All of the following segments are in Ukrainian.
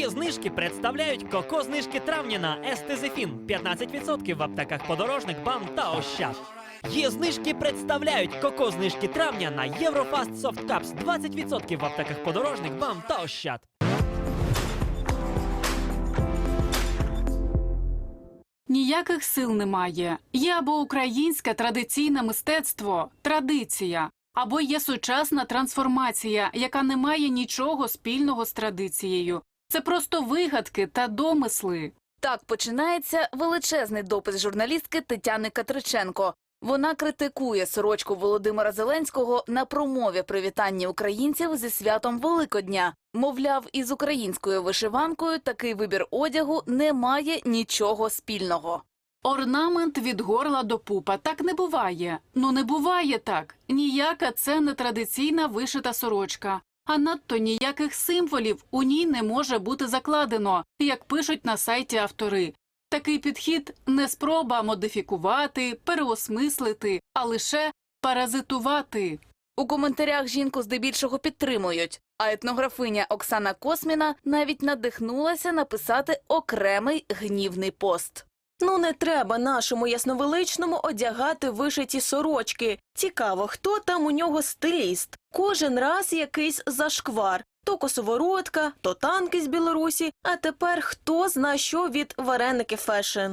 Є знижки представляють коко знижки травня на Естезефін 15% в аптеках подорожник, бам та ощад. Є знижки представляють коко знижки травня на Єврофаст Cups 20% в аптеках подорожник, бам та ощад. Ніяких сил немає. Є або українське традиційне мистецтво, традиція, або є сучасна трансформація, яка не має нічого спільного з традицією. Це просто вигадки та домисли. Так починається величезний допис журналістки Тетяни Катриченко. Вона критикує сорочку Володимира Зеленського на промові привітання українців зі святом Великодня. Мовляв, із українською вишиванкою такий вибір одягу не має нічого спільного. Орнамент від горла до пупа так не буває. Ну не буває так. Ніяка це не традиційна вишита сорочка. А надто ніяких символів у ній не може бути закладено, як пишуть на сайті автори. Такий підхід не спроба модифікувати, переосмислити, а лише паразитувати. У коментарях жінку здебільшого підтримують, а етнографиня Оксана Косміна навіть надихнулася написати окремий гнівний пост. Ну не треба нашому ясновеличному одягати вишиті сорочки. Цікаво, хто там у нього стиліст. Кожен раз якийсь зашквар. То косоворотка, то танки з Білорусі, а тепер хто зна що від вареники фешн.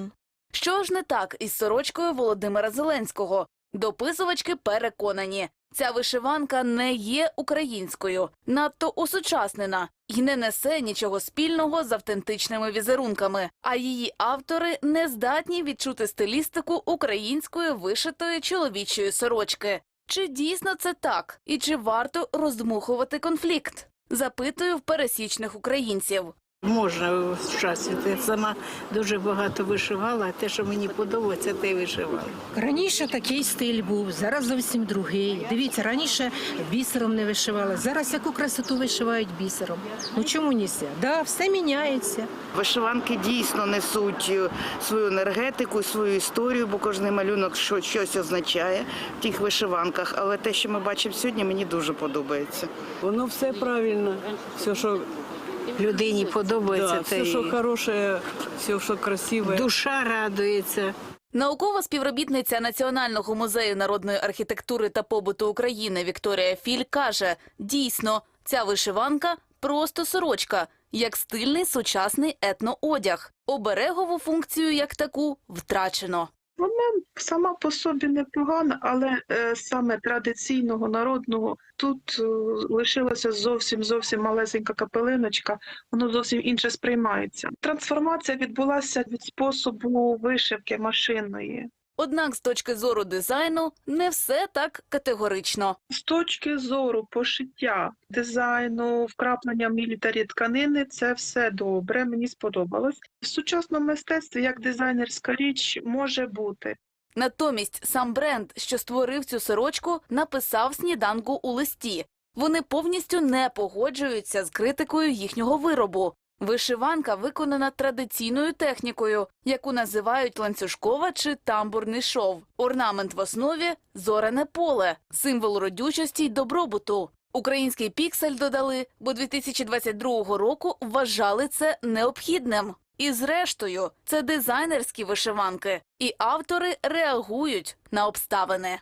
Що ж не так із сорочкою Володимира Зеленського? Дописувачки переконані, ця вишиванка не є українською, надто усучаснена і не несе нічого спільного з автентичними візерунками. А її автори не здатні відчути стилістику української вишитої чоловічої сорочки. Чи дійсно це так? І чи варто роздмухувати конфлікт? Запитую в пересічних українців. Можна сучасити. Я сама дуже багато вишивала, а те, що мені подобається, те й вишивала. Раніше такий стиль був, зараз зовсім другий. Дивіться, раніше бісером не вишивали, зараз яку красоту вишивають бісером. Ну чому не? Да, все міняється. Вишиванки дійсно несуть е, свою енергетику, свою історію, бо кожен малюнок що- щось означає в тих вишиванках. Але те, що ми бачимо сьогодні, мені дуже подобається. Воно все правильно, все, що, Людині подобається, да, те все, що хороше, все, що красиве. душа радується. Наукова співробітниця Національного музею народної архітектури та побуту України Вікторія Філь каже: дійсно, ця вишиванка просто сорочка, як стильний сучасний етноодяг. Оберегову функцію як таку втрачено. Вона сама по собі непогана, але е, саме традиційного народного тут е, лишилася зовсім зовсім малесенька капелиночка, воно зовсім інше сприймається. Трансформація відбулася від способу вишивки машинної. Однак, з точки зору дизайну, не все так категорично. З точки зору пошиття дизайну, вкраплення мілітарі тканини, це все добре. Мені сподобалось. В сучасному мистецтві як дизайнерська річ може бути. Натомість сам бренд, що створив цю сорочку, написав сніданку у листі. Вони повністю не погоджуються з критикою їхнього виробу. Вишиванка виконана традиційною технікою, яку називають ланцюжкова чи тамбурний шов. Орнамент в основі зоряне поле, символ родючості й добробуту. Український піксель додали, бо 2022 року вважали це необхідним. І зрештою, це дизайнерські вишиванки, і автори реагують на обставини.